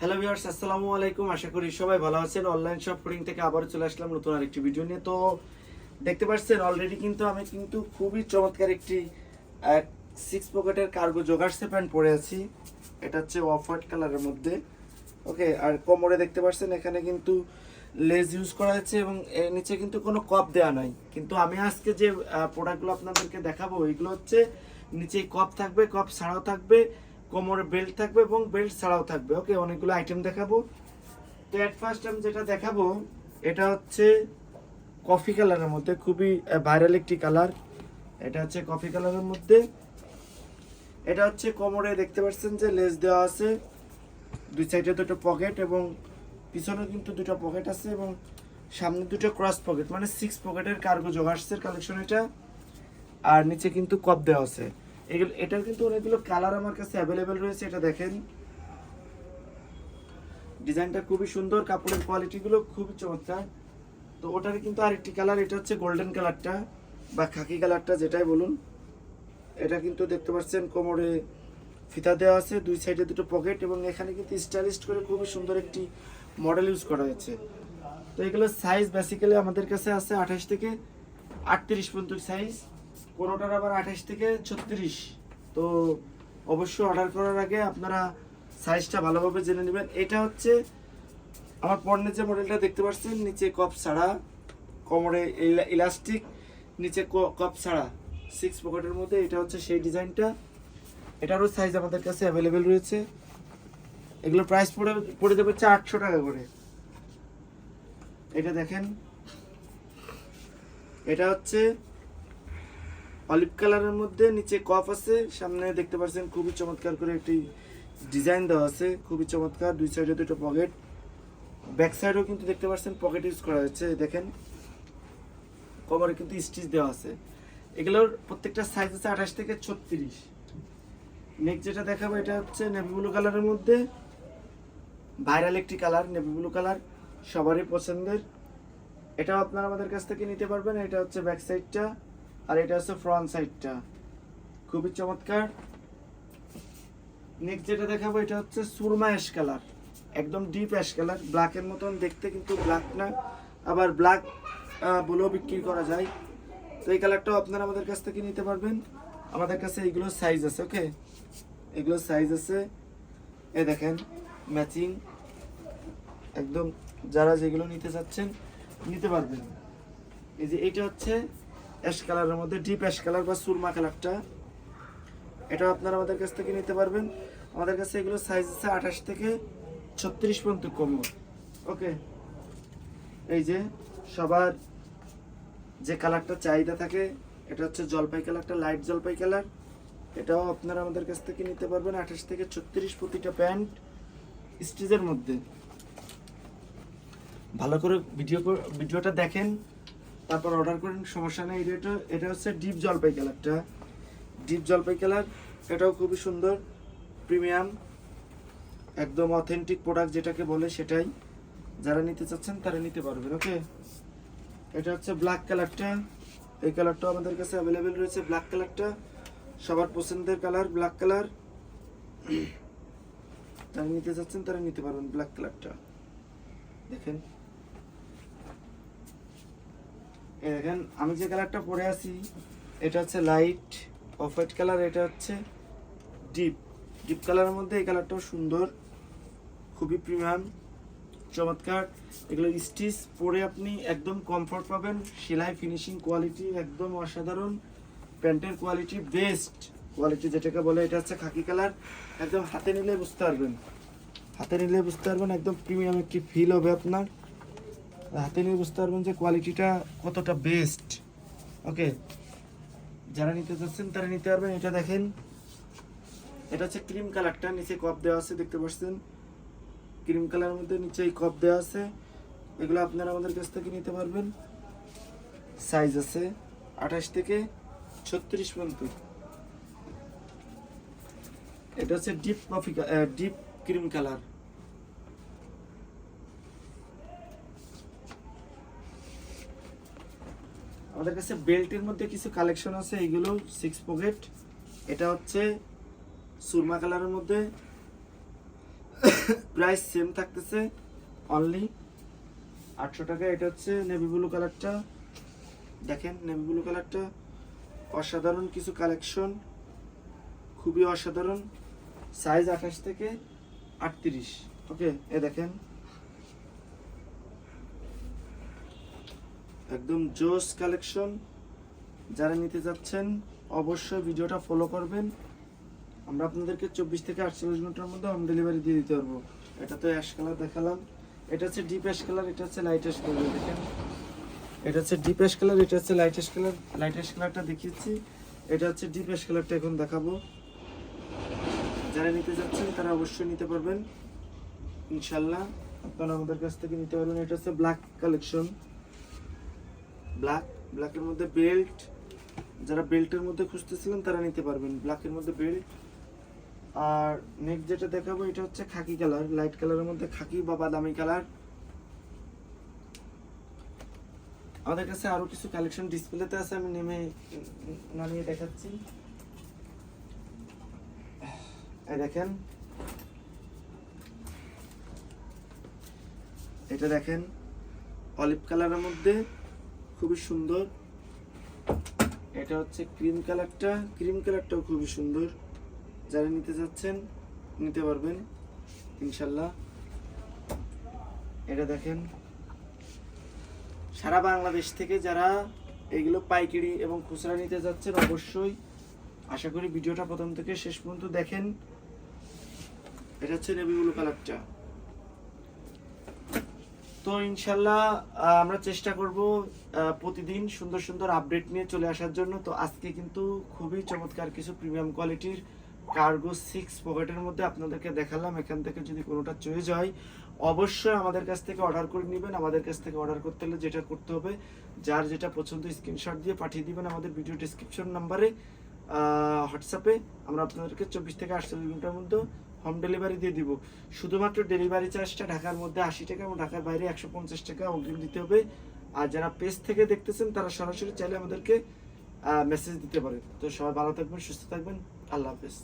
Hello viewers আসসালামু আলাইকুম। আশা করি সবাই ভালো আছেন। অনলাইন শপ থেকে আবারও চলে আসলাম নতুন আরেকটি ভিডিও নিয়ে। তো দেখতে পাচ্ছেন অলরেডি কিন্তু আমি কিন্তু খুবই চমৎকার একটি সিক্স পকেটের কার্গো জোগার্সে প্যান্ট পরে আছি। এটা হচ্ছে অফ হোয়াইট কালারের মধ্যে। ওকে আর কোমরে দেখতে পাচ্ছেন, এখানে কিন্তু লেজ ইউজ করা হয়েছে এবং এর নিচে কিন্তু কোনো কপ দেওয়া নাই। কিন্তু আমি আজকে যে প্রোডাক্টগুলো আপনাদেরকে দেখাবো এগুলো হচ্ছে নিচে কপ থাকবে কপ ছাড়াও থাকবে। কোমরে বেল্ট থাকবে এবং বেল্ট ছাড়াও থাকবে। ওকে অনেকগুলো আইটেম দেখাবো। তো এট ফার্স্ট আমি যেটা দেখাবো, এটা হচ্ছে কফি কালারের মধ্যে, খুবই ভাইরাল একটি কালার এটা হচ্ছে কফি কালারের মধ্যে। এটা হচ্ছে কোমরে, দেখতে পাচ্ছেন যে লেস দেওয়া আছে। দুই সাইডে দুটো পকেট এবং পিছনে কিন্তু দুটো পকেট আছে এবং সামনে দুটো ক্রস পকেট মানে সিক্স পকেটের কার্গো জোগার্সের কালেকশন এটা। আর নিচে কিন্তু কপ দেওয়া আছে। এগুলো, এটার কিন্তু অনেকগুলো কালার আমার কাছে অ্যাভেলেবেল রয়েছে, এটা দেখেন। ডিজাইনটা খুবই সুন্দর, কাপড়ের কোয়ালিটিগুলো খুবই চমৎকার। তো ওটার কিন্তু আরেকটি কালার এটা হচ্ছে গোল্ডেন কালারটা বা খাকি কালারটা যেটাই বলুন। এটা কিন্তু দেখতে পাচ্ছেন, কোমরে ফিতা দেওয়া আছে, দুই সাইডে দুটো পকেট এবং এখানে কিন্তু স্টাইলিশ করে খুবই সুন্দর একটি মডেল ইউজ করা হয়েছে। তো এগুলো সাইজ বেসিক্যালি আমাদের কাছে আছে আঠাশ থেকে আটত্রিশ পর্যন্ত সাইজ কোনোটার আবার আঠাশ থেকে ছত্রিশ। তো অবশ্যই অর্ডার করার আগে আপনারা সাইজটা ভালোভাবে জেনে নেবেন। এটা হচ্ছে আমার পণ্যের যে মডেলটা দেখতে পাচ্ছেন, নিচে কপ ছাড়া, কোমরে ইলাস্টিক নিচে কপ ছাড়া। সিক্স পকেটের মধ্যে এটা হচ্ছে সেই ডিজাইনটা এটারও সাইজ আমাদের কাছে অ্যাভেলেবেল রয়েছে। এগুলো প্রাইস পড়ে পড়ে দেবে হচ্ছে আটশো টাকা করে। এটা দেখেন। এটা হচ্ছে অলিভ কালারের মধ্যে নিচে কফ আছে, সামনে দেখতে পাচ্ছেন খুবই চমৎকার করে একটি ডিজাইন দেওয়া আছে, খুবই চমৎকার, দুই সাইডে দুটো পকেট ব্যাক সাইডেও কিন্তু দেখতে পাচ্ছেন পকেট ইউজ করা হয়েছে দেখেন। কভারে কিন্তু স্টিচ দেওয়া আছে। এগুলোর প্রত্যেকটা সাইজ আছে আঠাশ থেকে ছত্রিশ। নেক্সট যেটা দেখাবো, এটা হচ্ছে নেভি ব্লু কালারের মধ্যে। ভাইরাল একটি কালার নেভি ব্লু কালার সবারই পছন্দের। এটাও আপনারা আমাদের কাছ থেকে নিতে পারবেন, এটা হচ্ছে ব্যাক সাইডটা আর এটা হচ্ছে ফ্রন্ট সাইডটা খুবই চমৎকার। নেক্সট যেটা দেখাবো, এটা হচ্ছে সুরমা অ্যাশ কালার একদম ডিপ অ্যাশ কালার ব্ল্যাকের মতন দেখতে কিন্তু ব্ল্যাক না। আবার ব্ল্যাক বলেও বিক্রি করা যায়। তো এই কালারটাও আপনারা আমাদের কাছ থেকে নিতে পারবেন। আমাদের কাছে এইগুলোর সাইজ আছে ওকে এগুলোর সাইজ আছে। এ দেখেন ম্যাচিং একদম যারা যেগুলো নিতে চাচ্ছেন, নিতে পারবেন। এই যে এটা হচ্ছে অ্যাশ কালারের মধ্যে, ডিপ অ্যাশ কালার বা সুরমা কালারটা। এটাও আপনারা আমাদের কাছ থেকে নিতে পারবেন। আমাদের কাছে এগুলো সাইজ আছে আঠাশ থেকে ছত্রিশ পর্যন্ত কমর ওকে এই যে, সবার যে কালারটা চাহিদা থাকে, এটা হচ্ছে জলপাই কালারটা লাইট জলপাই কালার। এটাও আপনারা আমাদের কাছ থেকে নিতে পারবেন আঠাশ থেকে ছত্রিশ প্রতিটা প্যান্ট স্টিচের মধ্যে। ভালো করে ভিডিও ভিডিওটা দেখেন। তারপর অর্ডার করেন, সমস্যা নেই। এটা এটা হচ্ছে ডিপ জলপাই কালারটা ডিপ জলপাই কালার এটাও খুবই সুন্দর প্রিমিয়াম একদম অথেন্টিক প্রোডাক্ট যেটাকে বলে সেটাই। যারা নিতে চাচ্ছেন তারা নিতে পারবেন ওকে এটা হচ্ছে ব্ল্যাক কালারটা এই কালারটাও আমাদের কাছে অ্যাভেলেবেল রয়েছে ব্ল্যাক কালারটা সবার পছন্দের কালার ব্ল্যাক কালার যারা নিতে চাচ্ছেন তারা নিতে পারবেন ব্ল্যাক কালারটা দেখেন। এই দেখেন, আমি যে কালারটা পরে আছি, এটা হচ্ছে লাইট অফ হোয়াইট কালার এটা হচ্ছে ডিপ ডিপ কালারের মধ্যে এই কালারটাও সুন্দর, খুবই প্রিমিয়াম চমৎকার। এগুলো স্টিচ পরে আপনি একদম কমফোর্ট পাবেন, সেলাই ফিনিশিং কোয়ালিটি একদম অসাধারণ, প্যান্টের কোয়ালিটি বেস্ট কোয়ালিটি যেটাকে বলে, এটা হচ্ছে খাকি কালার একদম হাতে নিলে বুঝতে পারবেন, হাতে নিলে বুঝতে পারবেন, একদম প্রিমিয়াম একটি ফিল হবে আপনার। হাতে নিয়ে বুঝতে পারবেন যে কোয়ালিটিটা কতটা বেস্ট ওকে যারা নিতে চাচ্ছেন তারা নিতে পারবেন। এটা দেখেন, এটা হচ্ছে ক্রিম কালারটা নিচে কপ দেওয়া আছে, দেখতে পাচ্ছেন? ক্রিম কালারের মধ্যে নিচে এই কপ দেওয়া আছে। এগুলো আপনারা আমাদের কাছ থেকে নিতে পারবেন। সাইজ আছে আঠাশ থেকে ছত্রিশ পর্যন্ত। এটা হচ্ছে deep coffee deep cream colour আমাদের কাছে বেল্টের মধ্যে কিছু কালেকশন আছে, এগুলো সিক্স পকেট এটা হচ্ছে সুরমা কালারের মধ্যে। প্রাইস সেম থাকতেছে অনলি আটশো টাকা, এটা হচ্ছে নেভি ব্লু কালারটা। দেখেন নেভি ব্লু কালারটা। অসাধারণ কিছু কালেকশন। খুবই অসাধারণ। সাইজ আঠাশ থেকে আটত্রিশ। ওকে এ দেখেন। একদম জোস কালেকশন। যারা নিতে যাচ্ছেন, অবশ্যই ভিডিওটা ফলো করবেন। আমরা আপনাদেরকে চব্বিশ থেকে আটচল্লিশ ঘণ্টার মধ্যে হোম ডেলিভারি দিয়ে দিতে পারব। এটা তো অ্যাশ কালার দেখালাম। এটা হচ্ছে ডিপ অ্যাশ কালার এটা হচ্ছে লাইট অ্যাশ কালার দেখেন। এটা হচ্ছে ডিপ অ্যাশ কালার এটা হচ্ছে light ash colour light ash কালারটা দেখিয়েছি। এটা হচ্ছে ডিপ অ্যাশ কালারটা এখন দেখাবো। যারা নিতে যাচ্ছেন, তারা অবশ্যই নিতে পারবেন। ইনশাল্লাহ আপনারা আমাদের কাছ থেকে নিতে পারবেন। এটা হচ্ছে ব্ল্যাক কালেকশন ব্ল্যাক ব্ল্যাকের মধ্যে বেল্ট যারা বেল্টের মধ্যে খুঁজতেছিলেন তারা নিতে পারবেন ব্ল্যাকের মধ্যে বেল্ট আর নেক্সট যেটা দেখাবো এটা হচ্ছে খাকি কালার লাইট কালারের মধ্যে খাকি বা বাদামি কালার আমাদের কাছে আরও কিছু কালেকশন ডিসপ্লেতে আছে, আমি নেমে নামিয়ে দেখাচ্ছি। এই দেখেন। এটা দেখেন অলিভ কালারের মধ্যে খুবই সুন্দর। এটা হচ্ছে ক্রিম কালারটা ক্রিম কালারটাও খুবই সুন্দর। যারা নিতে যাচ্ছেন নিতে পারবেন, ইনশাল্লাহ। এটা দেখেন। সারা বাংলাদেশ থেকে যারা এগুলো পাইকারি এবং খুচরা নিতে যাচ্ছেন অবশ্যই আশা করি ভিডিওটা প্রথম থেকে শেষ পর্যন্ত দেখেন। এটা হচ্ছে নেভি ব্লু কালারটা তো ইনশাল্লাহ আমরা চেষ্টা করব প্রতিদিন সুন্দর সুন্দর আপডেট নিয়ে চলে আসার জন্য। তো আজকে কিন্তু খুবই চমৎকার কিছু প্রিমিয়াম কোয়ালিটির কার্গো সিক্স পকেটের মধ্যে আপনাদেরকে দেখালাম। এখান থেকে যদি কোনোটা চয়েস হয়, অবশ্যই আমাদের কাছ থেকে অর্ডার করে নেবেন। আমাদের কাছ থেকে অর্ডার করতে হলে যেটা করতে হবে, যার যেটা পছন্দ স্ক্রিনশট দিয়ে পাঠিয়ে দিবেন আমাদের ভিডিও ডিসক্রিপশন নাম্বারে হোয়াটসঅ্যাপে আমরা আপনাদেরকে চব্বিশ থেকে আটচল্লিশ ঘণ্টার মধ্যে হোম ডেলিভারি দিয়ে দিব। শুধুমাত্র ডেলিভারি চার্জটা ঢাকার মধ্যে আশি টাকা এবং ঢাকার বাইরে একশো পঞ্চাশ টাকা অগ্রিম দিতে হবে। আর যারা পেজ থেকে দেখতেছেন, তারা সরাসরি চাইলে আমাদেরকে মেসেজ দিতে পারে তো সবাই ভালো থাকবেন, সুস্থ থাকবেন। আল্লাহ হাফেজ।